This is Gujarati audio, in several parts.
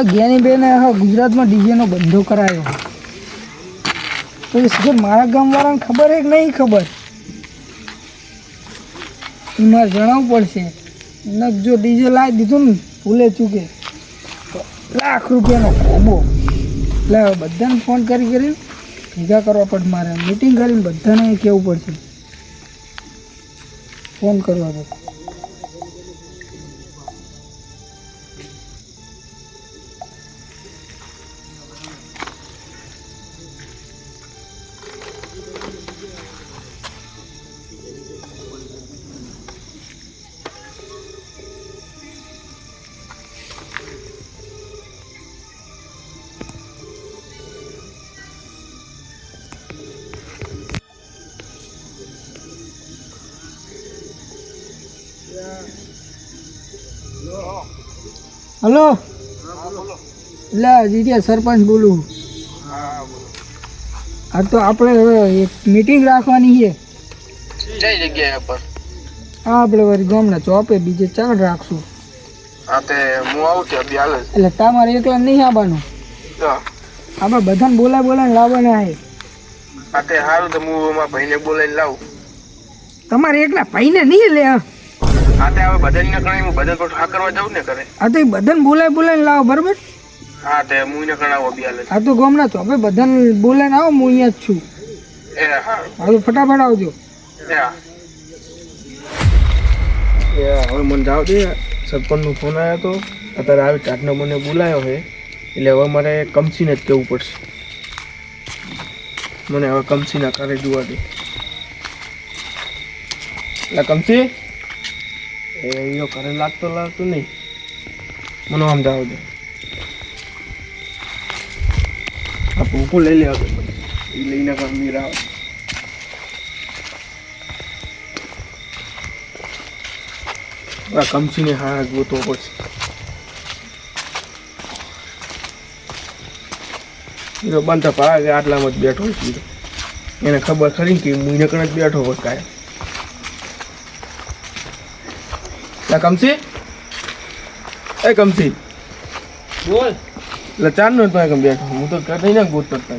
આ જ્ઞાની બેને હા ગુજરાતમાં ડીજેનો ધંધો કરાયો. તો એ શું મારા ગામવાળાને ખબર છે કે નહીં ખબર? એ મારે જણાવવું પડશે. ને જો ડીજે લાવી દીધું ને, ભૂલે ચૂકે. લાખ રૂપિયાનો ખોબો. એટલે બધાને ફોન કરી કરીને ભેગા કરવા પડે મારે. મીટિંગ કરીને બધાને કહેવું પડશે. ફોન કરવા દો. હલો? એટલે જીજા સરપંચ બોલું. હા તો આપણે હવે એક મીટિંગ રાખવાની છે. કઈ જગ્યાએ પર? હા આપણે વળી ગામના ચોપે બીજે ચાલ રાખશું. હા તે હું આવું છું અભી હાલ. એટલે તમારે એકલા નહીં આવવાનું. આપણે બધાને બોલાય બોલાય લાવવાના છે. હા તે સારું તો હું મારા ભાઈને બોલાવીને લાવું. તમારે એકલા ભાઈને નહીં લે હા? હા તે હવે હું બધા પર હા કરવા જાઉં ને કરે આ તો એ બધાને બોલાય બોલાય લાવો બરાબર? હા તે હું એને કણાવું અભી હા તો ગામના ચોપે બધાને બોલાઈને આવો હું અહીંયા જ છું. એ હા. હવે ફટાફટ આવજો. એ હા. એ હવે મને જાવ દે. સરપંચનો ફોન આવ્યો હતો અત્યારે આવી ચાટનો મને બોલાયો છે. એટલે હવે મારે કમસીને જ કહેવું પડશે. મને હવે કમસીના કારે જોવા દે. એટલે કંપની એ કરે લાગતો લાગતો નહીં. મને આમ જાવ દે. આ ભૂખું લઈ લેવા આવજો એ લઈને કંપની રાવ આ કમસીને હા ગોતો પછી. બંધ પાડે આટલામાં જ બેઠો છે એને ખબર ખરી કે હું એને કણ જ બેઠો હોય કાંઈ લા કમસી. એ કમસી. બોલ. એટલે ચાર નો તો કેમ બેઠો. હું તો નહીં ને તને.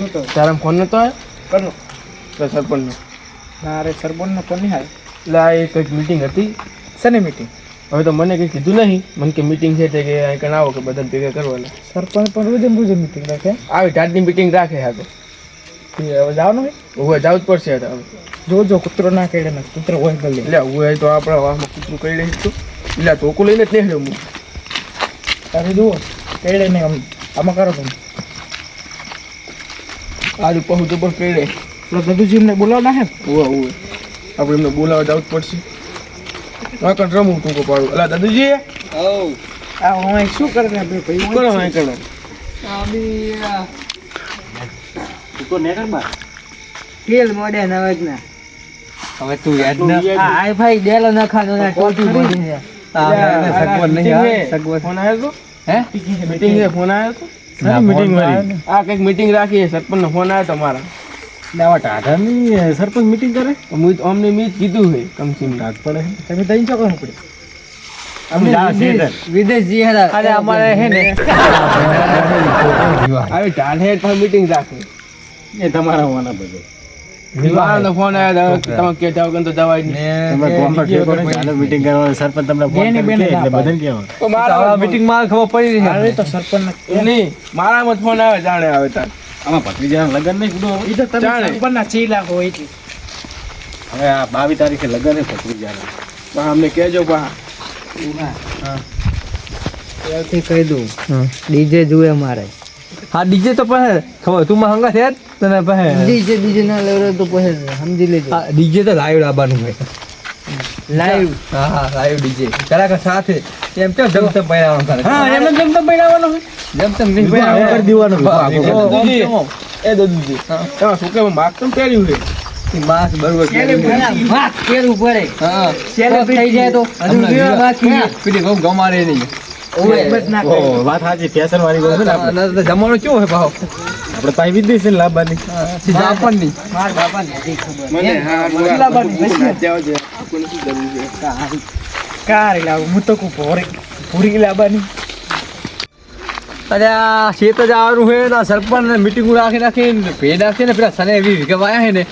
હું તો તારા ફોન નતો કરનો. એટલે સરપંચનો. ના અરે સરપંચનો ફોન નહીં આવે. એટલે આ એક કંઈક મિટિંગ હતી. શેની મીટિંગ હવે તો મને કંઈ કીધું નહીં. મને કે મિટિંગ છે તે કે અહીં કણ આવો કે બધા ભેગા કરવાના સરપંચ પણ રોજે રોજે મીટિંગ રાખે? આવી ટાટની મિટિંગ રાખે હા તો હવે જવાનું હોય હવે જવું જ પડશે હવે. જોજો કૂતરો ના કહી ને કૂતરો હોય ગલે. એટલે હું તો આપણા વાહમાં કૂતરું કરી લઈશ છું એટલે ચોખ્ખું લઈને જ નહીં હું. તારે જુઓ કેડે ને આમ આમાં કરો તમે. આજુ પહુ તો પણ કરી લે પેલો દદુજી એમને બોલાવના હે ઉવે ઉવે. આપણે એમને બોલાવવા જવું જ પડશે. હા કણ રમું ટૂંકો પાડું એટલે દાદુજી. આ હું શું કરે ભાઈ શું કરો અહીં કણ આ બી તેલ મોડે નવાજ ના હવે તું યાદ ના આ આઈ ભાઈ ડેલો ખાનો ના ટોટી ભરી છે સગવડ નહીં સગવડ ફોન આવ્યો હે મીટિંગ મિટિંગ છે ફોન આવ્યો તો ના, meeting વાળી. આ કંઈક મીટિંગ રાખી સરપંચનો ફોન આવ્યો તમારા લેવા ટાઢાની સરપંચ મીટિંગ કરે મુઈ તો અમને મેં કીધું છે કંપનીમાં ટાઢ પડે તમે દઈ છો કોણ પડી. વિદેશ અમારે હે ને આવી હેડ મિટિંગ રાખે એ તમારા હોવાના બધે. મારો ફોન આવ્યો તમે કહેતા વગર તો દવાઈ તમે કોમ્પેક્ટ ઠેકો ને ચાલો મીટિંગ કરવા સરપંચ તમને ફોન બેને કરી બેને કે એટલે ના બધાને તો મારા મીટિંગમાં ખબર પડી અરે તો સરપંચ નહીં મારામાં જ ફોન આવે જાણે આવે તાર. આમાં ભત્રીજાના લગ્ન નહીં કુડો એ તો તમે જાણે. સરપંચ ના ચી લાખો એટલે હવે આ બાવીસ તારીખે લગન છે ભત્રીજાના. પણ અમને કહેજો પા ત્યારથી કહી દઉં ડીજે જુએ મારે. હા ડીજે તો પણ ખબર તું માં હંગા છે તને પણ ડીજે ડીજે ના લેવડે તો પછી સમજી લેજો. ડીજે તો લાઈવ લાવવાનું હોય. લાઈવ? હા હા લાઈવ ડીજે. કલાકાર સાથે. એમ કેમ જમ તેમ પહેરાવાનું કરે હા એમ જમ તમે બનાવવાનો જમ જેમ નહીં પહેરાવાનું. કરી દેવાનું. એ દદુજી, દદુજી એમાં માર્ક તો પહેર્યું છે? માસ બરોબર. વાત કેરું પડે. હા. સેલેબ થઈ જાય તો. હજુ ગમારે નહીં. વાત સાચી ફેશન વાળી ગયો છે ને આપણે જમાનો કેવો હોય ભાવ આપણે પાસે વિદેશ ને લાવવાની સીધા આપણની કારી લાવું હું તો ભોરી પૂરી લાવવાની અરે આ શેત જ આવવાનું હે સરપંચ મીટિંગ રાખી નાખી ભેડ રાખીને પેલા સને એવી વિગત વાયા હે ને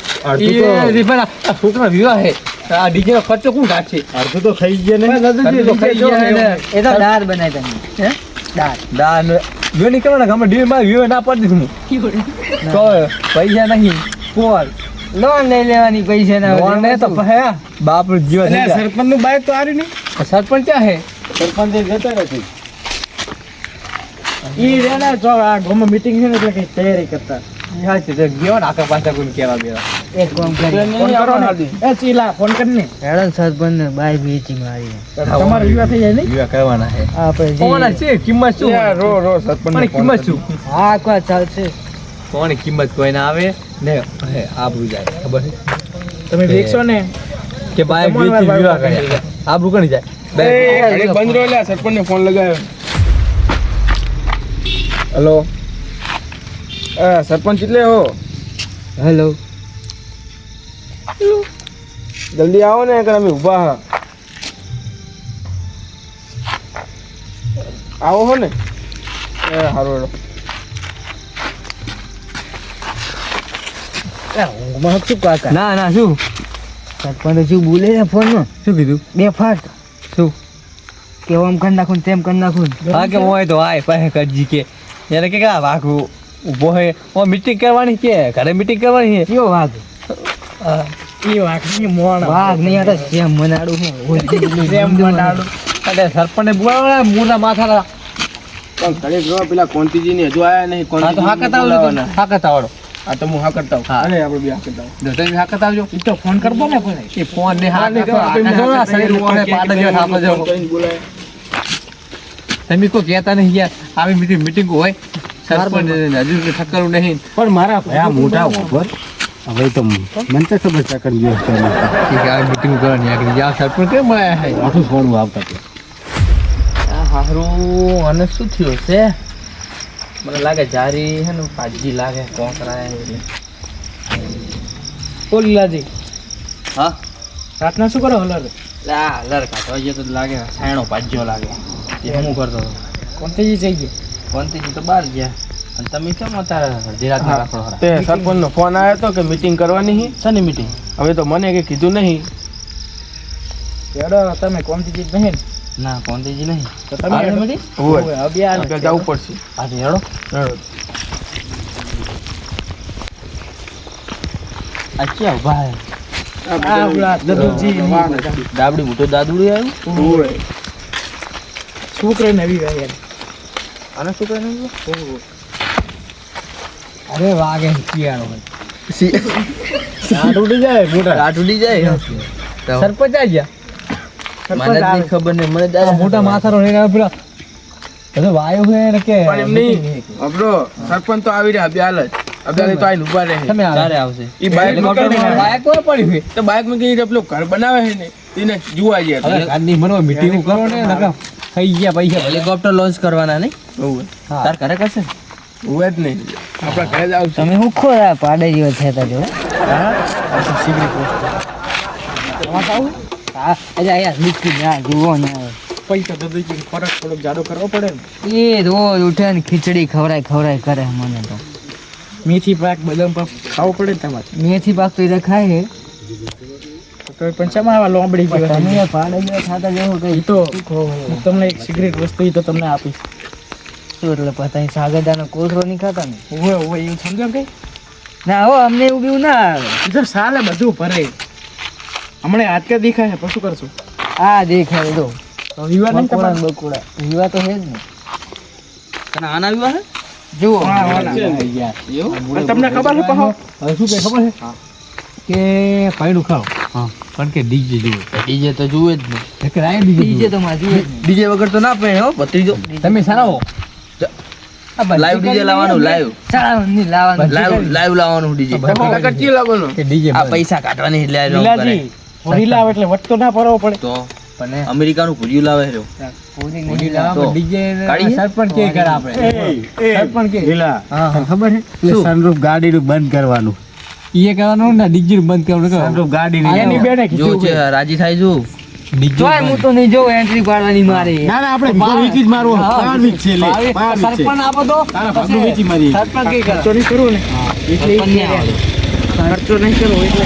છોકરા વિવાહ હે આ ડીજે નો ખર્ચો કોણ કાઢશે? અડધું તો ખાઈ ગયા ને. અડધું તો ખાઈ ગયા ને. એ તો દાળ બનાવી તમે હે? દાળ. વિયો નહીં કરવાના ગમે ડીલમાં વ્યૂ ના પડી દીધું તો પૈસા નહીં. કોણ? લોન લઈ લેવાની પૈસા ના લોન ને તો હે? બાપ જીવ થઈ સરપંચનું બાઈક તો આર્યું નહીં? સરપંચ ક્યાં હે? સરપંચ જતા નથી. ઈ રેના જો આ ગમે મીટિંગ છે ને એટલે કઈ તૈયારી કરતા. કરી કરો કર કિંમત શું કોની કિંમત કોઈ ના આવે ને આબરૂ જાય ખબર તમે દેખશો ને કે બાય વેચી વિવાહ બાય આબરૂ જાય બંધ રહ્યો લ્યા સરપંચ ને ફોન લગાવ્યો હલો સરપંચ એટલે હો. હેલો જલ્દી આવો ને કે અમે ઊભા હા. આવો હો ને. એ સારું હેડો. ઊંઘમાં શું કાકા? ના ના શું? સરપંચ શું બોલે છે ફોનમાં? શું કીધું? બે ફાટ. શું? કે આમ કરી નાખું તેમ કરી નાખું હા કે હોય તો આય પાસે કરજી કે. એને કે કા વાઘ ઊભો હે. ઓ મીટિંગ કરવાની કે ઘરે મીટિંગ કરવાની છે. કયો વાઘ? ઈ વાઘની મોણ. વાઘની આ તો જેમ મનાડું હું. જેમ મનાડું. અરે સરપંચને બોલાવવાના મૂળના માથાના. પણ ઘરે રહો પેલા કોંતીજી ને હજુ આયા નહીં હા તો હા કરતા આવજો હા કરતા આવડો. આ તો હું હા કરતા આવું. અરે આપણે બી હા કરતા આવું. જો તમે હા કરતા આવજો. ઈ તો ફોન કરતો ને કોઈ. એ ફોન ને હા કરતા આપણે જો આ શરીર ઉપર પાટા જેવા થાપા બોલાય. તમે કોઈ કહેતા નહીં યાર આવી મીટિંગ મીટિંગ હોય. સરપંચ ને હજુ ઠક્કરું નહીં. પણ મારા ભયા મોટા ઉપર હવે તો મને તો ખબર ગયો કે આવી મીટિંગ કરવાની આગળ યા સરપંચ કેમ મળ્યા હે? આઠું સોનું આવતા આ હારું અને શું થયું છે? મને લાગે જારી હે ને પાજી લાગે કોંકરાય એટલે. ઓ લીલાજી હા? રાતના શું કરો હલર? આ હલર કાઢવા ગયો તો લાગે સાયણો પાજ્યો લાગે. એ હું કરતો હતો? કોણથી જઈ ગયો. કોંતીજી તો બહાર ગયા અને તમે કેમ અત્યારે અડધી રાતના રાખો ખરા તે સરપંચનો ફોન આવ્યો હતો કે મીટિંગ કરવાની છે શેની મીટિંગ હવે તો મને કે કીધું નહીં હેડો તમે કોણથી જઈ નહીં ના કોંતીજી નહીં તો તમે આવે હેડો. meeting? ઓવે, હોય હવે આ આગળ જવું પડશે આજે હેડો હેડો. આ ક્યાં ઊભા હે આ પેલા દદુજી ની બધા. દાબડી મોટો દાદુડી આવ્યું ઓવે. છોકરો નવી વાય આને શું કરે અરે વાગે શિયાળો રાત ઉડી જાય મોટા. રાત ઉડી જાય સરપંચ આવી ગયા. મને જ ખબર નહીં મને આ મોટા માથાનો લઈને આવે પેલા. બધો વાયુ છે ને કે પણ એમ નહીં. અબરો સરપંચ તો આવી રહ્યા જ અબ્યાલ તો આઈને ઊભા રહે. તમે આવે. આવશે. ઈ બાઈક હેલિકોપ્ટર બાઇક પર પડ્યું છે? તો બાઈકમાં કઈ પેલું ઘર બનાવે છે ને તેને જોવા હવે મનો મીટિંગ કરો ને નકા થઈ ગયા પૈસા. હેલિકોપ્ટર લોન્ચ કરવાના નહીં? ઓવે હા. તાર ઘરે કરશે ઓવે જ નહીં. આપણા ઘરે જ આવશે. તમે હું ખોરા પાડે જેવો છે તો જો હા? અજા યાર મિસ્કી ના જુઓ ને. પૈસા તો દઈ ફરક થોડોક જાડો કરવો પડે ને. એ રોજ ઉઠે ને ખીચડી ખવડાય ખવડાય કરે મને તો. મેથી પાક બદામ પાક ખાવો પડે તમારે? મેથી પાક તો એ ખાય હે તો પણ શેમાં આવા લોંબડી જેવા તમે પાડે જેવા ખાતા જવો કઈ? તો તમને એક સિગરેટ વસ્તુ તો તમને આપીશ. શું એટલે પતા સાગરદાનો કોથળો નહીં ખાતા ને. ઓવે ઓવે એવું સમજો કઈ? ના હો અમને એવું બીવું ના આવે. જો સાલે બધું ભરે. હમણે હાથ કે દેખાય છે પછી કરશું? હા દેખાય તો વિવાહ નહીં તમારા બકુડા. વિવાહ તો છે જ ને. તને આના વિવાહ જુઓ. તમને ખબર છે કહો? શું કે ખબર છે? કે પાયડું ખાઓ હા. પણ કે ડીજે જુએ ડીજે તો જુએ જ રાય ડીજે ડીજે તો માં જુએ ડીજે વગર તો ના પડે હો. ભત્રીજો. તમે સારાવો લાઈવ ડીજે લાવવાનું લાઈવ ચાલ લાવવાનું લાઈવ લાઈવ લાવવાનું ડીજે બંધ કરી. કચ્ચી લાવવાનું ડીજે આ પૈસા કાઢવાની એટલે આ લોકો કરે. લાવ એટલે વટતો ના પરવો પડે. તો પણ અમેરિકાનું ભૂલ્યું લાવે છે. હોળી નહીં લાવો ડીજે કાઢીએ? સરપંચ કે કરે આપણે. સરપંચ કે. લીલા હા હા. ખબર છે? સનરૂફ ગાડીનું બંધ કરવાનું. ઈએ કરવાનું ને ડીજે બંધ કરવાનું. સનરૂફ ગાડી બેને જો છે રાજી થાય જો તોય હું તો નહીં જોઉં એન્ટ્રી પાડવાની મારી. ના ના આપણે ભીખો વેચી જ મારવો પાડવી જ છે લે પાડવી જ છે. સરપંચ આપો તો તારા ભાગનું વેચી મારી સરપંચ કઈ કરે? ખર્ચો નહીં ને. એટલે સરપંચ નહીં આવડે. ખર્ચો નહીં કરવો એટલે.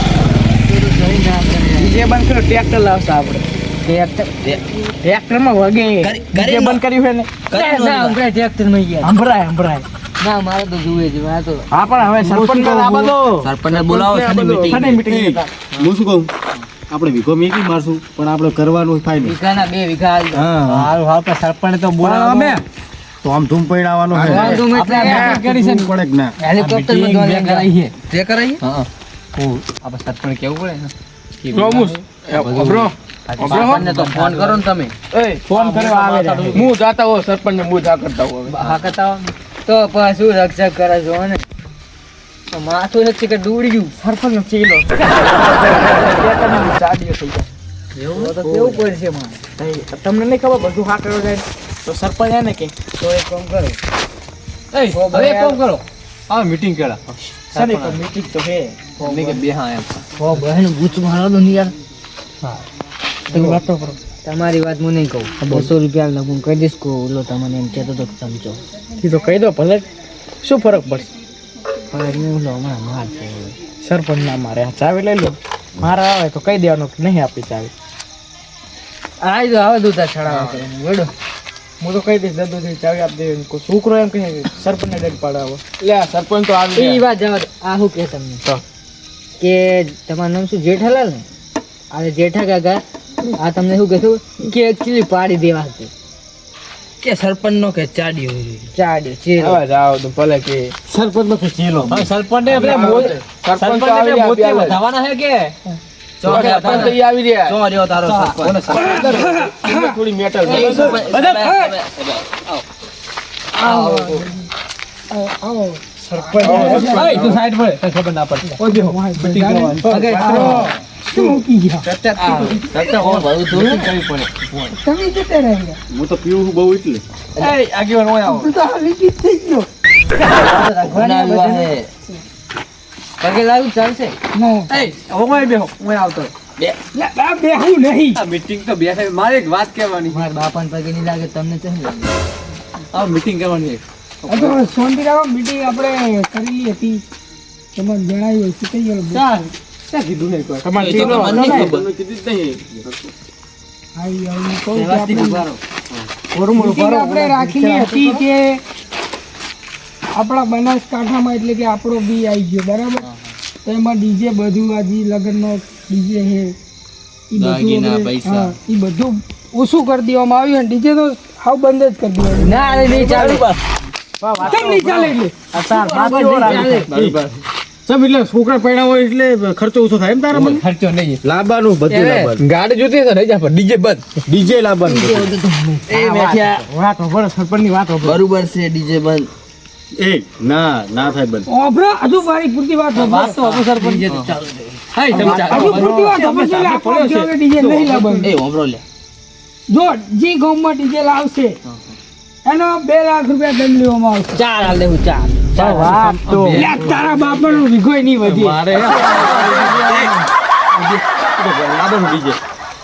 ડીજે બંધ કરો ટ્રેક્ટર લાવશે આપણે. ટ્રેક્ટરમાં વગે. કરી- કરી બંધ કર્યું છે ને. ટ્રેક્ટરમાં ગયા. ના મારે તો જોવે છે મારે તો હા પણ હવે સરપંચ સરપંચને બોલાવો મીટિંગ હું શું કહું. આપણે વીઘો મેકી મારશું પણ આપણે કરવાનું ફાઈનલ વીઘાના બે વીઘા હાલ હા. હારું હાલ પર સરપંચ તો બોલાવો. અમે તો આમ ધૂમ પડાવવાનો છે. ધૂમ એટલે કરી છે પડે કે ના? હેલિકોપ્ટરમાં meeting ધોઈને જે કરાઈએ હા. આપણે સરપંચ કેવું પડે? ને કે રોમુસ બ્રો સરપંચને તો ફોન કરો ને તમે. એ ફોન કરો આવે હું જાતા હો સરપંચ ને હું જા કરતા હો હા કરતા તો પાછું રક્ષક કરે છો ને. માથું નથી કે દૂડી ગયું સરપંચ નો ચીલો ચાડીઓ થઈ જાય. એવું? તો કેવું પડશે મારે તમને નહીં ખબર બધું હા કરો જાય. તો સરપંચ એને કે તો એક કામ કરો. એ હવે એક કામ કરો. હા મીટિંગ કેળા. તો meeting તો છે. એટલે કે બે હા એમ. હો બહેન ગુચ મારો દો યાર. તમે વાતો કરો. તમારી વાત હું નહીં કહું. બસો રૂપિયા લગું કહી દઈશ કહું ઓલો તમને એમ કહેતો તો સમજો. એ તો કહી દો ભલે. શું ફરક પડશે? સરપંચ ના મારે આ ચાવી લઈ લો. મારા આવે તો કહી દેવાનું કે નહીં આપી ચાવી. આવી તો આવે દૂધા છડાવા વેડો હું તો કહી દઈશ દાદુ ચાવી આપી દે છોકરો એમ કહે સરપંચ ને ડેડ પાડાવો લે સરપંચ તો આવી એ. વાત જવા આ શું કે તમને. કે તમારું નામ શું? જેઠાલાલ ને? આ જેઠા કાકા આ તમને શું કહેતું કે એકચ્યુઅલી પાડી દેવા હતું કે સરપંચ નો કે ચાડ્યો ચાડ્યો ચેલો હવે જાવ તો ભલે કે. સરપંચ નો કે ચીલો સરપંચ ને આપણે સરપંચ ને આપણે મોતી વધાવવાના હે કે? સરપંચ તો આવી રહ્યા. ચો રહ્યો તારો સરપંચ. થોડી મેટર સરપંચ તું સાઈડ ખબર ના પડે શું મૂકી ગયા? તમે જતા રહ્યા હું તો પીવું છું બહુ એટલે. આગેવાન ઓય આવો. તું તો હાલી થઈ ગયો. પગે લાવ્યું ચાલશે? ના. બેહો ઓય આવતો બે લે, આ બેહું નહીં. મીટિંગ તો બેસે મારે એક વાત કહેવાની મારા બાપાને પગે નહીં લાગે તમને લાગે? આ મીટિંગ કરવાની તો મીટિંગ આપણે કરેલી હતી. તમને જણાવ્યું હશે થઈ ચાલ ક્યાં કીધું નહીં કોઈ? તમારે એ તો ટીમનો મને નહીં વાંધો ખબર. નહીં. હા, ઈ હવે હું કહું કે આપણે- ઊભા રહો. આપણે રાખેલી હતી કે આપણા બનાસકાંઠામાં એટલે કે આપણો બી આવી ગયો બરાબર? તો એમાં ડીજે બધું આજે લગ્નનો ડીજે હે એ બધું ઓછું કરી દેવામાં આવ્યું અને ડીજે તો હાવ બંધ જ કરી દેવાનું ના અરે નહીં ચાલે. કેમ નહીં ચાલે એટલે? ચમ એટલે છોકરા પડ્યા હોય એટલે ખર્ચો ઓછો થાય એમ તારા મને ખર્ચો નહીં. લાવવાનું બધું લાવવાનું ગાડી જોતી તો રહી જા પણ ડીજે બંધ. ડીજે લાવવાનું એ મેઠિયા વાત. હોભળો, સરપંચની વાત હોભળો. બરોબર છે ડીજે બંધ. એ ના ના થાય બંધ. હોભળો, હજુ મારી પૂરતી વાત હોભળો. સરપંચ જે ચાલુ હાય તમે હજુ પૂરતી વાત હોભળો. છે. આપણે જો ડીજે નહીં લાવવાનું. એ ઓમરો લે. જો જે ગામમાં ડીજે લાવશે એનો બે લાખ રૂપિયા દંડ લેવામાં આવશે. ચાર હાલ દેવું ચાર વાત તો બાપાનો વિઘોય નહીં વધે. મારે લાવવાનું ડીજે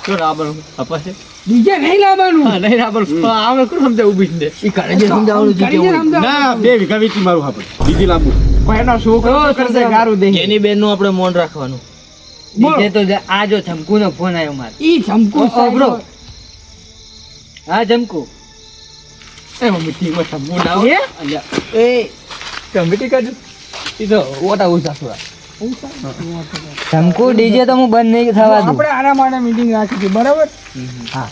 શું રાબરું અપા છે? ડીજે નહીં લાવવાનું. નહીં રાબરું આપણે કોણ સમજાવ ઊભી જ ને કાળે જે સમજાવવાનું કરીને ના બે વીઘા વેચી મારું આપણે. ડીજે લાવવું પણ છોકરો કરશે ગારું દે એની બેનનું આપણે મોન રાખવાનું. બીજે તો આ જો ચમકુ નો ફોન આવ્યો મારે. ઈ ચમકુ સાંભળો હા bro. હા મમ્મી ઠીક હોય ચમકુ ના? એ કમિટી કરજો ઈ તો ઓટા ઉસા સુરા જમકુ ડીજે તો હું બંધ નહીં થવા દઉં. આપણે આના માટે મીટિંગ રાખી હતી બરાબર? હા.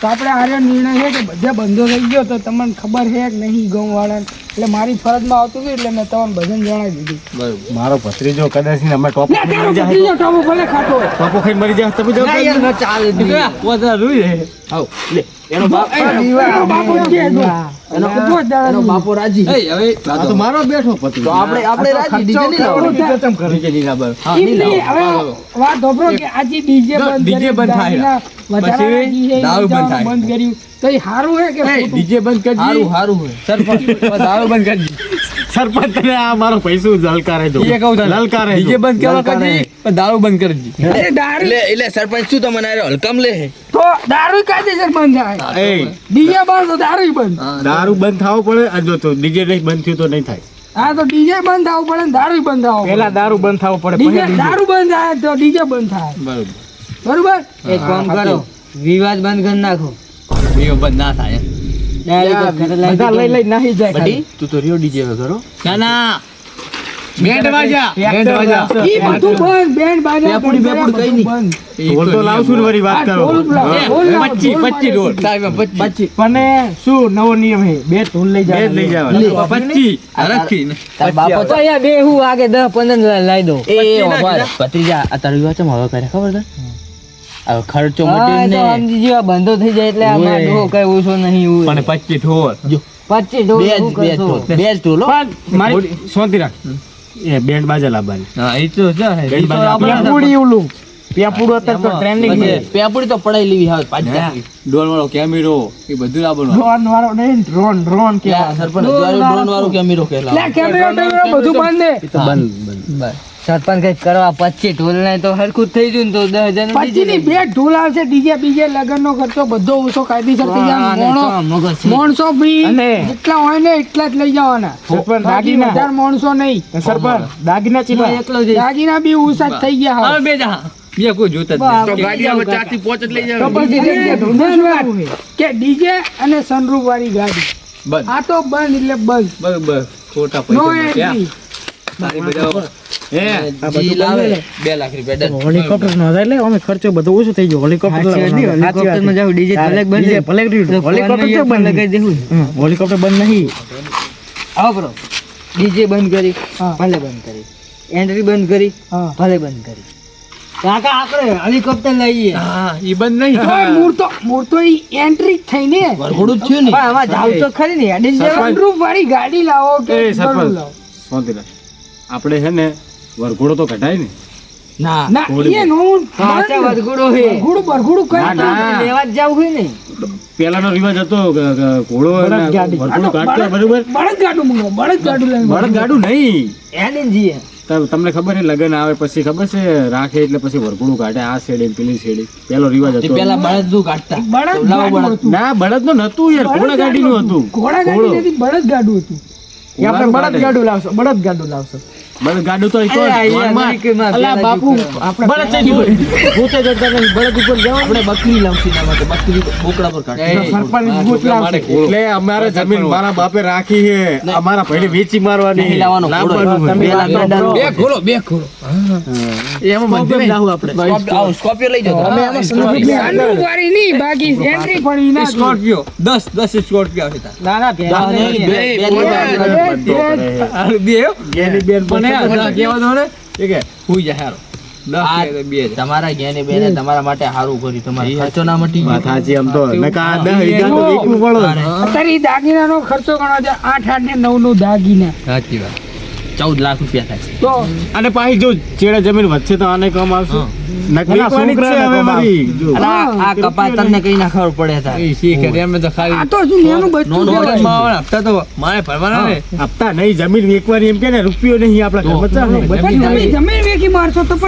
તો આપણે આર્ય નિર્ણય છે કે બધા બંધો થઈ ગયો તો તમને ખબર છે કે નહીં ગામ વાળાને એટલે મારી ફરજમાં આવતું હતું એટલે મેં તમને ભજન જણાવી દીધું. બરોબર. મારો ભત્રીજો કદાચ અમે ટોપ લે, ભત્રીજો ટોપો ભલે ખાતો ટોપો ખાઈને મરી જાય તમે જાવ ચાલે પોતા રૂઈ રે આવ લે. એનો બાપ એનો બાપો જ એનો એનો બાપો રાજી હવે તો મારો બેઠો પતિ. તો આપણે આપણે રાજી ડીજે લાવવાનું ડીજે નહીં લાવવાનું હા હવે વાત ધોબરો કે આજે ડીજે બંધ કર્યું, બંધ થાય. પછી દારૂ બંધ થાય. બંધ કર્યું. તો એ સારું હે કે ડીજે બંધ કરજી હારું હારું હોય સરપંચ દારૂ બંધ કરજી સરપંચ ને આ મારો પૈસો લલકારે દો. એ કહું લલકારે ડીજે બંધ કરવા કરજી દારૂ બંધ કરી દી અરે દારૂ. એટલે એટલે સરપંચ શું તમને આરે હલકમ લે તો દારૂ કાયદેસર બંધ થાય. એ. ડીજે બંધ દારૂ બંધ. દારૂ બંધ થવો પડે અને જો તો ડીજે નહીં બંધ થયું તો નહીં થાય. હા તો ડીજે બંધ થવું પડે ને દારૂ બંધ થવું પેલા દારૂ બંધ થવું પડે ડીજે દારૂ બંધ થાય તો ડીજે બંધ થાય. બરોબર. બરોબર? એક કામ કરો વિવાદ બંધ કરી નાખો. વિવાદ બંધ ના થાય. બધા લઈ લઈ નાહી જાય બટી તું તો રિયો ડીજે કરો ના ના. બેન્ડ વાજા બેન્ડ ઈ બધું બંધ બેન્ડ બાજા પેપુડી પેપુડી કઈ નહીં. ઢોલ તો લાવશું ને વાત કરો. હા. પચી ઢોલ સાહેબ પચી. પણ શું નવો નિયમ હે બે ઢોલ લઈ બે લઈ જવાના. પચી રાખી તાર બાપો તો અહીંયા બે હું આગે દસ પંદર લાવી દો એ ઓભાર ભત્રીજા આ તારું વિવાહ હવે કરે ખબર છે? ખર્ચો મટીને સમજી જેવા બંધો થઈ જાય એટલે આમાં ઓય. કઈ ઓછો નહીં હોય. પણ 25 ઢોર. જો. પચીસ ઢોર બે બે જ બે મારી શાંતિ રાખ. એ બેન્ડ બાજા લાવવાની. હા એ તો છે એ બેન તો આપણે પેપુડી ઉલું. પેપુડો અત્યારે તો ટ્રેન્ડિંગ છે. પેપુડી તો પડાઈ લેવી હવે પાછી ડ્રોન વાળો કેમેરો એ બધું લાવવાનું. ડ્રોન વાળો નહીં, ડ્રોન, ડ્રોન કે સરપંચ ડ્રોન વાળો કેમેરો કે લા કેમેરો બધું બંધ. દે. બસ. સરપંચ કઈ કરવા પચીસ ઢોલ ને તો હરખું થઈ ગયું ને તો દસ હજારનું પછી ની બે ઢોલ આવશે ડીજે બીજે લગન નો ખર્ચો બધો ઓછો કાયદેસર થઈ જાય. માણસો બી જેટલા હોય ને એટલા જ લઈ જવાના. સરપંચ દાગીના. હજાર માણસો નહીં. સરપંચ દાગીના ચીલા. એકલો જ દાગીના બી ઉસાદ થઈ ગયા હવે. બે જા બીજા કોઈ જોતા બસ. તો ગાડી? ચારથી પોચ જ લઈ. પછી વાત? કે ડીજે અને સનરૂફ વાળી ગાડી. બંધ. આ તો બંધ એટલે બંધ. બસ ખોટા પૈસા નો એન્ટ્રી બે લાખ રૂપિયા ડન. નો એટલે અમે ખર્ચો બધો ઓછો થઈ ગયો. હેલિકોપ્ટર હેલિકોપ્ટરમાં જાવ ડીજે ભલે બંધ ભલે હેલિકોપ્ટર બંધ લગાઈ દેવું હેલિકોપ્ટર બંધ નહીં. આવો બ્રો ડીજે બંધ કરી. ભલે બંધ કરી. એન્ટ્રી બંધ કરી. હા. ભલે બંધ કરી. કાકા આપણે હેલિકોપ્ટર લઈએ. હા ઈ બંધ નહીં. તોય મૂળ તો મૂળ તો ઈ એન્ટ્રી થઈને થઈ વરઘોડું થયું ને. પણ જાવ તો ખરી ને. વાળી ગાડી લાવો કે એ સરપંચ. લાવો. આપણે છે ને વરઘોડો તો કઢાય ને. ના. ના એ નો પાછા વરઘોડો હે બરઘુડું બરઘુડું કઈ ના, ના. લેવા જ જાવ હોય ને. પેલાનો રિવાજ હતો કે- કે ઘોડો વરઘોડો કાઢતા બરોબર? બળદ ગાડું મંગાવો બળદ ગાડું લઈને બળદ ગાડું નહીં. હેડી જ જઈએ ત- તમને ખબર છે લગન આવે પછી ખબર છે રાખે એટલે પછી વરઘોડું કાઢે આ શેડી પેલી શેડી. પેલો રિવાજ હતો. પેલા બળદનું કાઢતા. બળદ તો લાવો ગાડું બળદ. હતું ના બળદનું નતું યાર ઘોડા ગાડીનું હતું. ઘોડા. ગાડી બળદ ગાડું હતું. આપણે બળદ ગાડું લાવશો બળદ ગાડું લાવશો. બળદ ગાડું તો ઈ તો અરે, આ ધોનમાં. અમેરિકામાં અલા બાપુ દીકરા. બળદ છે જોઈ. ભૂતે ચડતા નહીં, બળદ ઉપર જવાનું. આપણે બકરી લાવશું એના માટે. બકરી બોકડા પર કાઢી સરપંચ ભૂત લાવશે. એટલે અમારે જમીન મારા બાપે રાખી છે. અમારા ભાઈને વેચી મારવાની. લાવવાનો બે લાખ બે ઘોડો એમાં બંધ નહીં. સ્કોર્પિયો- સ્કોર્પિયો લઈ જાઓ તમે. સનરૂફ વાળી નહીં બાકી એન્ટ્રી પડી ના સ્કોર્પિયો. દસ દસ સ્કોર્પિયો આવશે ના ના બે- બે લઈ જાઓ. આ બે ગેની બેન પણ એ પણ આ કહેવા દો ને કે હુઈ જાય હારો. દસ કે તો બે તમારા જ્ઞાની બેને તમારા માટે સારું કર્યું. તમારે ખર્ચો ના મટી વાત સાચી આમ તો. નકા દહ વીઘા તો વેચવું પડે. અત્યારે દાગીનાનો ખર્ચો ગણો છે આઠ આઠ ને નવનું દાગીના. સાચી વાત. ચૌદ લાખ રૂપિયા થાય તો અને પાછી જો ચેડે જમીન વધશે તો આને કામ આવશે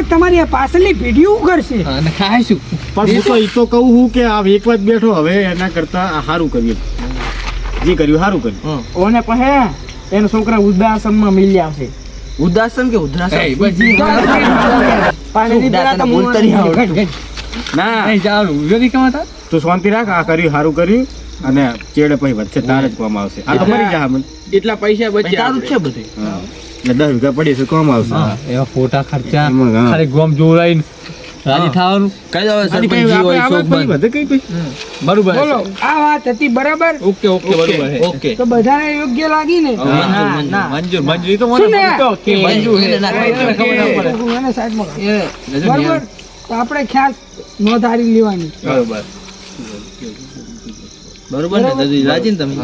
તમારી આ પાછળની પેઢી શું? કરશે પણ હું તો એ તો કહું હું કે આ એક વાત બેઠો હવે એના કરતા આ સારું કરીએ. જે કર્યું સારું કર્યું. ઓને એનો છોકરા ઉદાસનમાં મિલી આવશે ઉદાસન કે ઉદ્રાસન પાણી તો ઉદાસન બોલતા નહીં ના. નહીં ચાલુ ઉજળી કમાતા તું શાંતિ રાખ આ કર્યું સારું કર્યું. અને ચેડે પછી વચ્ચે તારે જ કોમ આવશે. આ તો મરી જા મને. એટલા પૈસા બચે તારું છે બધું. એટલે દસ વીઘા પડી છે કોમ આવશે. એવા ફોટા ખર્ચા ખાલી ગોમ જોડાઈને રાજી થવાનું? કઈ દો આની કઈ આપણે આવક કઈ પછી? બરોબર બોલો. આ વાત હતી બરાબર? ઓકે ઓકે બરોબર ઓકે. તો બધાને યોગ્ય લાગી ને મંજૂર મંજૂરી તો શું ને? મંજૂર હે ખબર પડે. એને સાઈડમાં કર. તો આપણે ખ્યાલ નોંધારી લેવાની. બરોબર. બરોબર ને દાદી રાજી ને તમે?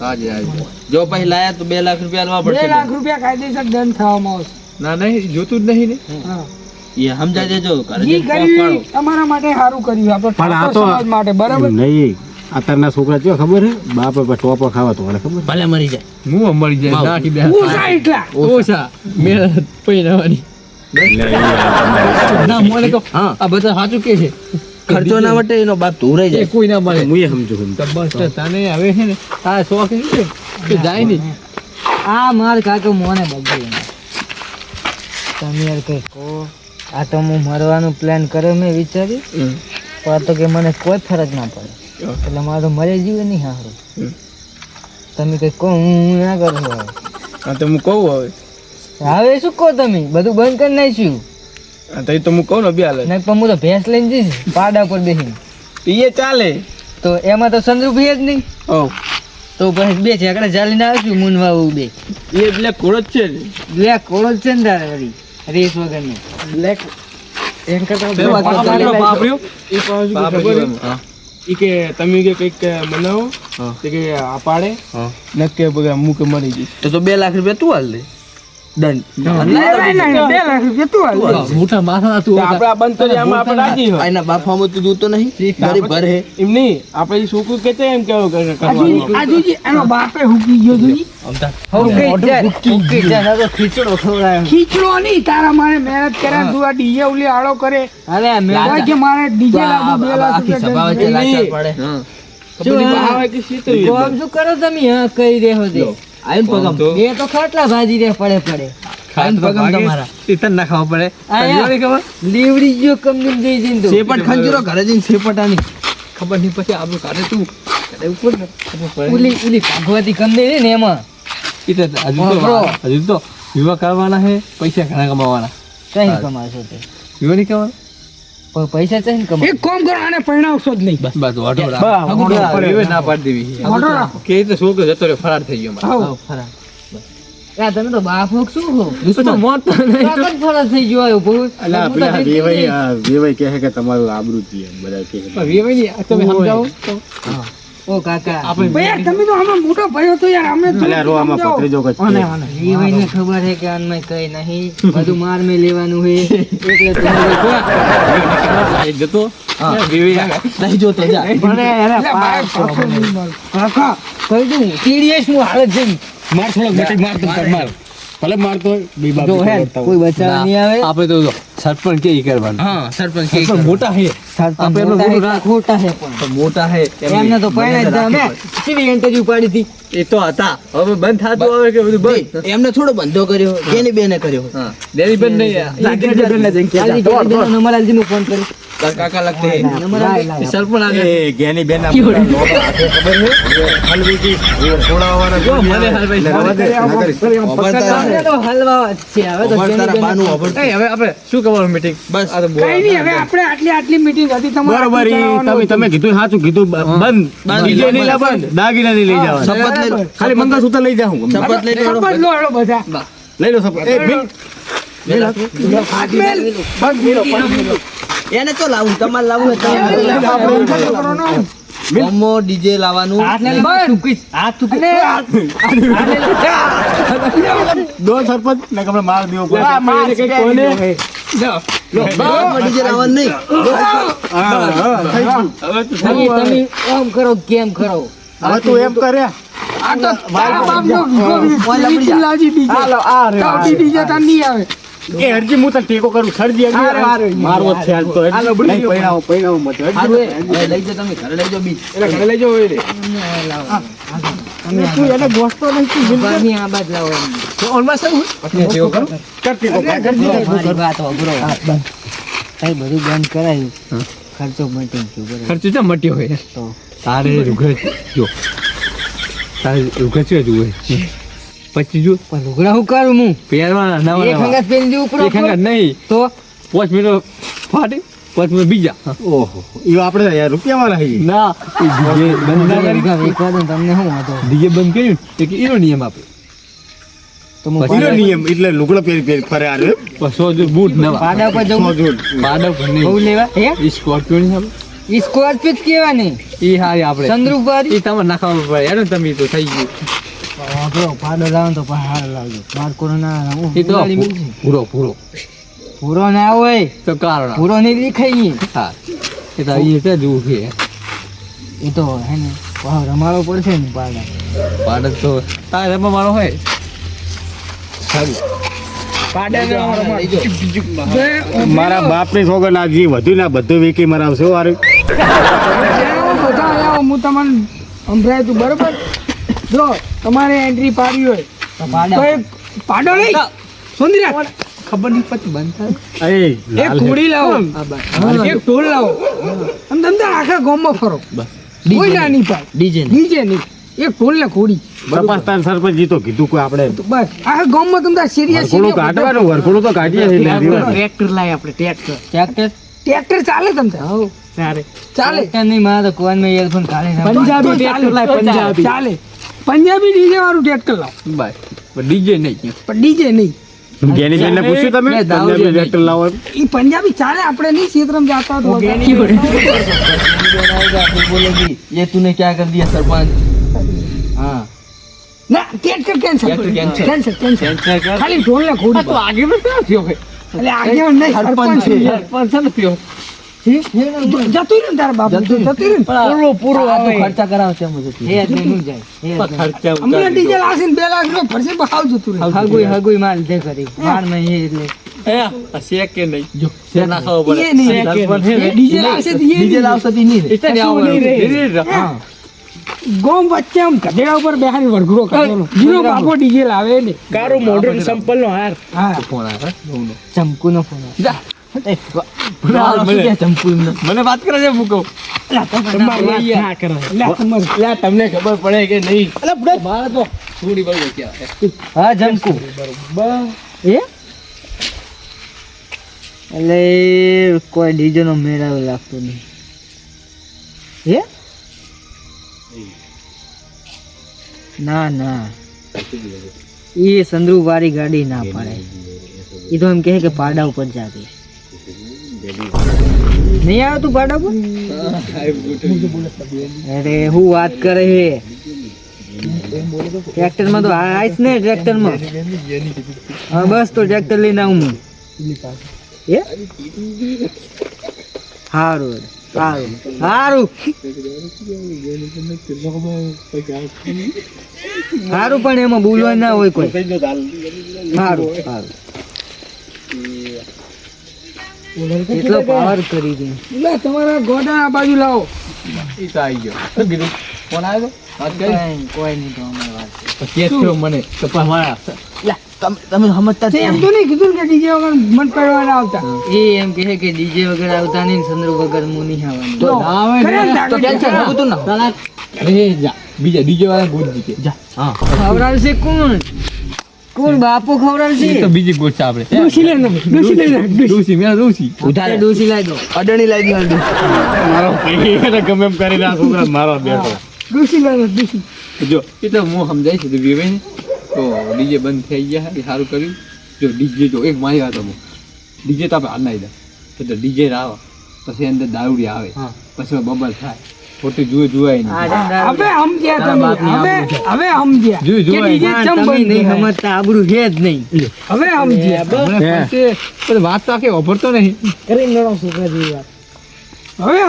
હાજી હાજી જો પછી લાયા તો બે લાખ રૂપિયા આલવા બે લાખ રૂપિયા કાયદેસર દંડ થવામાં આવશે. ના નહીં જોતું જ નહીં ને. હા. એ સમજાય દેજો કર્યું તમારા માટે સારું કર્યું આપણે પણ આ તો- સમાજ માટે બરાબર? નહીં અત્યારના છોકરા કેવા ખબર હે? બાપ પર ટોપો ખાવા તો મને ખબર ભલે મરી જાય. હું મરી જાય નાખી દે ઓસા એટલા. ઓછા મેળ પૈનાવાની ના મોલે કહો આ બધા સાચું કે છે? ખર્ચો ના વટે એનો બાપ ધોરાઈ એ જાય કોઈ ના મળે હું એ સમજુ. બસ તને હવે છે ને આ શોખ છે કે જાય નહીં. આ માર કાકો મોને બગડી તમે યાર કહો. આ તો હું મરવાનું પ્લાન કર્યો મેં વિચાર્યું. પણ આ તો કે મને કોઈ ફરક ના પડે. એટલે મારે તો મરી જીવે નહીં સારું તમે કઈ કહો હું ના કરું હવે. હા તો હું કહું હવે. હવે શું કહો તમે? બધું બંધ કરી નાખ્યું. હા તો એ તો હું કહું ને બે હાલે નહીં પણ હું તો ભેંસ લઈને જઈશ પાડા પર બેસીને એ ચાલે. તો એમાં તો સંદ્રુપ જ નહીં? ઓ તો પછી બે ઝાકડા ચાલીને આવશું મૂનવા બે. એ એટલે કોળો જ છે બે કોળો જ છે ને તારે રેસ વગરનું. બ્લેક એન્કર ઈ કે તમે કે કંઈક મનાવો તે કે આ પાડે નક્કી બગા મુકે મરી જઈશ તો તો 2 લાખ રૂપિયા તું હાલ દે. દંડ. બે લાખ રૂપિયા તું હાલ. મોટા માથા તું આપણે આ બંધ કરી આમાં આપણે રાજી હોય. એના બાપ આમાં તું જોતો નહીં? ગરીબ ઘર હે એમ નહીં આપણે ઈ છોકરું કે એમ કેવું કરે આજુજી- એનો બાપે હુકી ગયો જોજી. હુકી જાય, હુકી જાય, નકર ખીચડો નહીં તારા મારે મહેનત કરે તું આ ડીજે ઉલી આળો કરે. અરે આ કે મારે ડીજે લાવવું બે લાખ રૂપિયા દે. શું હા? આવે કે શીતળ કોમ શું કરો તમે? હા કહી રહ્યો તે બે તો ખાટલા ભાજી રે પડે પડે. તીતર ના ખાવા પડે. આયા લીવડી ગયો કમની જઈ જઈને તો. સેપટ ખંજરો ઘરે જઈને સેપટાની ખબર નહીં પછી આપણું કાઢે તું. ઉપર ઉલી ઉલી ભાગવતી ને એમાં. તો હજુ તો હજુ તો વિવાહ કરવાના છે પૈસા ઘણા કમાવાના કઈ કમાશો તે વિવાહ નહીં કરવાના પૈસા પૈસા ને કમા એક કામ કરો આને પરણાવશો જ નહીં બસ બસ ઓટો રાખો. ના પાડી દેવી ઓટો રાખો કે તો છોકરો જતો રે ફરાર થઈ ગયો મારો. ફરાર યા તમે તો બાપ હોક શું હો તો મોત તો નહીં. તો જ ફરાર થઈ ગયો આયો બહુ અલા હું પેલા વેવાઈ વેવાઈ કહે કે તમારું આબરૂ છે બધા કહે છે. નહીં, તમે સમજાવો તો. ઓ કાકા. આપણે તમે તો આમાં મોટો ભાઈ હતો યાર અમને થોડું રો આમાં સમજાવો. જો કઈ એ ભાઈને ખબર છે કે આનમાં કઈ નહીં. બધું માર મેં લેવાનું છે એટલે તમે જતો. નહીં જોતો જા. નહીં મળે. કાકા કહી દઉં ટીડીએસ હું હાલત જઈ માર થોડો મટી માર તું માર. ભલે મારતો હોય બે બાપ જો હે કોઈ બચાવ નહીં આવે. આપણે તો જો. સરપંચ કે કરવાનું? હા સરપંચ કે મોટા હે. આપણે મોટા ખોટા હે પણ તો મોટા હે એમને તો પહેલા જ અમે કેવી ઇન્ટરવ્યુ પાડી હતી? એ તો હતા. હવે બંધ થાતું આવે કે બધું બંધ? એમને થોડો બંધો કર્યો જેની બેને કર્યો. હા. દેવી બેન નહીં આજી ગરીબીનો નંબર આલજી હું ફોન કરીશ કાકા લાગતે સર પણ સરપંચ ગેની બેન ખબર જો મને હલવા છે. હવે તો તારા બેન- એ હવે આપણે શું કરવાનું મીટિંગ બસ. આ તો કઈ નહીં હવે આપણે આટલી આટલી મીટિંગ હતી તમારે બરોબર તમે તમે કીધું સાચું કીધું બંધ. ડીજે નહીં દાગીના નહીં લઈ જવાના શપથ લઈ લો. ખાલી મંગળસૂત્ર લઈ જાઉં શપથ લઈ લો શપથ લો બધા. લઈ લો શપથ. એ બિલ એને તો લાવું તમારે લાવું મોમો ડીજે લાવવાનું. દો સરપંચ ને કમણે માર દેવો પડે. ડીજે લાવવાનું નહીં. આમ કરો કેમ કરો? હવે તું એમ કરે. આ તો લાજી ડીજે. તાર નહીં આવે. એ હરજી હું તને ટેકો કરું સરજી મારવો જ છે હાલ તો હરજી. નહીં, પૈણાવો, પૈણાવો મત. હરજી. હવે લઈ જાઓ તમે ઘરે લઈ જાઓ બી અને તું એને ગોઠતો નહીં તું બિલકુલ આ બાજ લાવો એમ. કર? ટેકો, કર, કરજી ટેકો. મારી વાત અઘરો. કઈ બધું બંધ કરાયું. ખર્ચો મટી ગયો ખર્ચો તો મટ્યો હોય? તો. તારે રૂગજ જો. તારે રૂગજ છે જુએ પછી જો પણ લુગડા હું કરું હું પહેરવાના નવા એક નવા હંગાત પહેરી દઉં ઉપર એક હંગાત નહીં. તો? પાંચ મિનિટ ફાટી પાંચ મિનિટ બીજા. ઓહો ઈ આપણે યાર રૂપિયા વાળા છીએ ના એ DJ બંધ ના કરી ભેગા વેચવા દઉં તમને શું વાંધો? ડીજે બંધ કર્યું ને એટલે એનો નિયમ આપે. તો હું ઈનો નિયમ એટલે લુગડા પહેરી પહેરી ફરે આ રે. બસો જો બૂટ નવા. પાડા પર જવું? સો જોડ. પાડવ બહુ નહીં. લેવા? હે? એ સ્કોર્પિયો નહીં આપણે ઈ સ્કોર્પિયો જ કહેવાની. એ હારી આપણે. ચંદ્રુપ વાળી એ તમારે નાખવા પડે યાર તમે તો થઈ ગયું. વાંધો પાડો લાવો તો પણ હારો લાવજો બાર કોરોના પૂરો પૂરો પૂરો ના હોય તો કારણ પૂરો નહીં દેખાય હા એ તો એ તો છે એ તો હે ને વાહ રમાડવો પડશે ને પાડા પાડત તો તારે રમવા વાળો હોય મારા બાપની સોગન નાખજી વધુ ના બધું વેકી મરાવશે આવો બધા આવો હું તમને સંભળાય તું બરોબર? જો તમારે એન્ટ્રી પાડવી હોય. તો પાડો નહીં સુંદરા ખબર નહીં પછી બંધ થાય. એક ઘોડી લાવો. એક ઢોલ લાવો. આમ તમે આખા ગામમાં ફરો. કોઈ ના નહીં. પાડ ડીજે ડીજે નહીં. એક ઢોલ ને ઘોડી તપાસતા સરપંચ જી કીધું કોઈ આપણે બસ. આખા ગામમાં તમે સિરિયસ વરઘોડું કાઢવાનું વરઘોડું તો કાઢીએ છીએ એટલે દીવા. ટ્રેક્ટર લાય આપણે ટ્રેક્ટર. ટ્રેક્ટર? ટ્રેક્ટર ચાલે તમને? તાર ચાલે. નહીં મારા તો કોનમાં એરફોન કાઢી પંજાબી ટ્રેક્ટર લાય પંજાબી. ચાલે. પંજાબી ડીજે વાળું ટ્રેક્ટર લાવો ડીજે નહીં પણ ડીજે નહીં જ્ઞાનીબેનને પૂછ્યું તમે મેં દાઉદે પંજાબી ટ્રેક્ટર લાવો એમ? એ પંજાબી ચાલે આપણે નહીં ક્ષેત્રમાં જાતા તો ये तूने क्या कर दिया सरपंच हाँ ના tractor cancel tractor cancel. Cancel cancel ખાલી ઢોલ ને ઘોડી તો આગે એટલે આગેવાન નહીં સરપંચ છે જતું રહ્યું તારા બાપ જતું રહ્યું પૂરો પૂરો આવે ખર્ચા કરાવશે એમ જતું હે નહીં જાય ખર્ચા અમને ડીજે લાસીન બે લાખ નો ફરશે બહાવ જતું રહ્યું હગુઈ હગુઈ માલ દે કરી માર નહીં એટલે ગોમ વચ્ચે આમ ગધેડા ઉપર બેહારી વરઘડો કરવાનો જીનો બાપો ડીજે લાવે ને કારો મોડર્ન સંપલ નો હાર હા ફોન આવે ચમકુ નો ફોન જા મને વાત કરે છે મૂકો. તમને ખબર પડે કે નહીં. મારે તો થોડી બરોબર હા જમકુ એ? એટલે કોઈ ડીજે નો મેળાવો લાગતો નહીં. હે ના ના. એ સંદરૂપ વાળી ગાડી ના પાડે. એ તો એમ કહે કે પાડા ઉપર જાતી નહીં આવે તું ભાડા પર? અરે, હું વાત કરે હે. ટ્રેક્ટરમાં તો આઈસ ને ટ્રેક્ટરમાં હા, બસ તો ટ્રેક્ટર લઈને આવું હું. એ સારું સારું સારું સારું પણ એમાં બોલવા ના હોય કોઈ. સારું સારું એટલો પાવર કરી દે. લે તમારા ગોડા આ બાજુ લાવો. ઈ તો આવી ગયો. શું કીધું? કોણ આવ્યો? વાત કરી? કોઈ કોઈ નહીં તો અમારી વાત કે છો મને કપાસ વાળા તમે સમજતા તે એમ તો નહીં કીધું કે ડીજે વગર મન પડવાના આવતા. એ એમ કહે કે ડીજે વગર આવતા નહીં સંદ્ર વગર હું નહીં આવવાનું. તો કરે ને તું ના. અરે જા. બીજા ડીજે વાળા ગોત જીતે. જા. હા. ખવડાવશે કોણ? કોણ બાપુ ખવડાવશે? તો બીજી ગોત આપણે. ડોસી લે લો ડોસી લે લો ડોસી મેં ડોસી ઉધારે ડોસી લાવી દો. અડણી લાવી દો મારો ભાઈ ગમે એમ કરીને આ છોકરા મારો બેઠો. ડોસી લે ને ડોસી જો એ તો હું સમજાય છે ને તો ડીજે બંધ થઈ ગયા એ સારું કર્યું. જો ડીજે જો એક મારી વાત હું ડીજે તો આપણે હાલ નાખી દે તો ડીજે આવે પછી અંદર દારૂડી આવે. પછી બબલ થાય. ખોટી જુએ જુવાય નહીં. હવે સમજ્યા તમે. હવે હવે સમજ્યા. કે ચમ તમે બંધ નહીં સમજતા આબરૂ છે જ નહીં. હવે સમજ્યા. બસ. વાત તો આખી ઓભરતો નહીં. હવે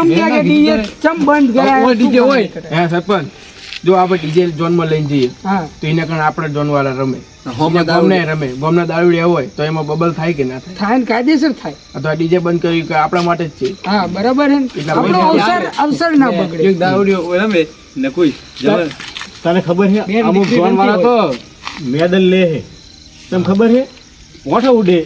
સમજ્યા કે ડીજે ચમ બંધ કરાય. ડીજે હોય હે સરપંચ. જો આપણે ડીજે ઝોનમાં લઈને જઈએ તો એના કારણે આપણે ઝોન વાળા રમે. ગમને રમે. ગમના દારૂડિયા હોય તો એમાં બબલ થાય કે ના થાય? થાય ને કાયદેસર થાય. અથવા ડીજે બંધ કર્યું કે આપણા માટે જ છે. હા બરાબર હે ને? એટલા આપણો અવસર અવસર ના બગડે. દારૂડિયો રમે. ને કોઈ તને ખબર છે અમુક જોન વાળા તો મેડલ લે હે તને ખબર છે? પોઠો ઉડે.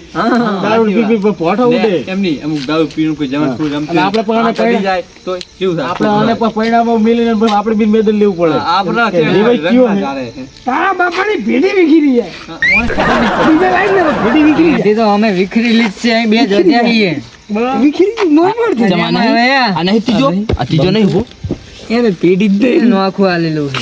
દારૂ પી પી પોઠો ઉડે. એમની અમુક દારૂ પીણું કોઈ જવાન શું અને આપણે પણ પડી જાય તો કેવું થાય? આપણે આને પણ પરિણામો મિલીને પણ આપણે બી મેદલ લેવું પડે. આપણા કે લેવાય કયો હે? તારા બાપાની ભીડી વિખરી જાય. બીજે લાઈન ને ભીડી વિખરી એ તો અમે વિખરી લીધ છે બે જગ્યા છીએ વિખરી નો જાય. જમાના હવે આ. એને પીડી જ નહીં નોખું આલેલું છે.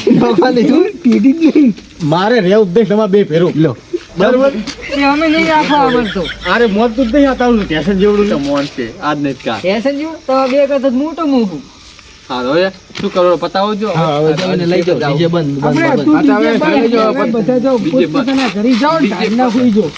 પીડી જ નહીં મારે રેવ ઉદ્દેશ તમારે બે ફેરો લો. બરાબર? એ અમે નહીં રાખવા આવડતો. અરે મોત તું નહીં આ તારું ટેશન જેવડું મોન છે આજ નહીં કા ફેશન જેવું? તો બે કરતા મોટો મૂકું હા હવે શું કરો પતાવો જો. તમે લઈ જાઓ ડીજે બંધ આપણે તું ડીજે બંધ, આપણે બધા જાઓ, પોતપોતાના ઘરે જાઓ ને ટાઈમના સુઈ જાઓ.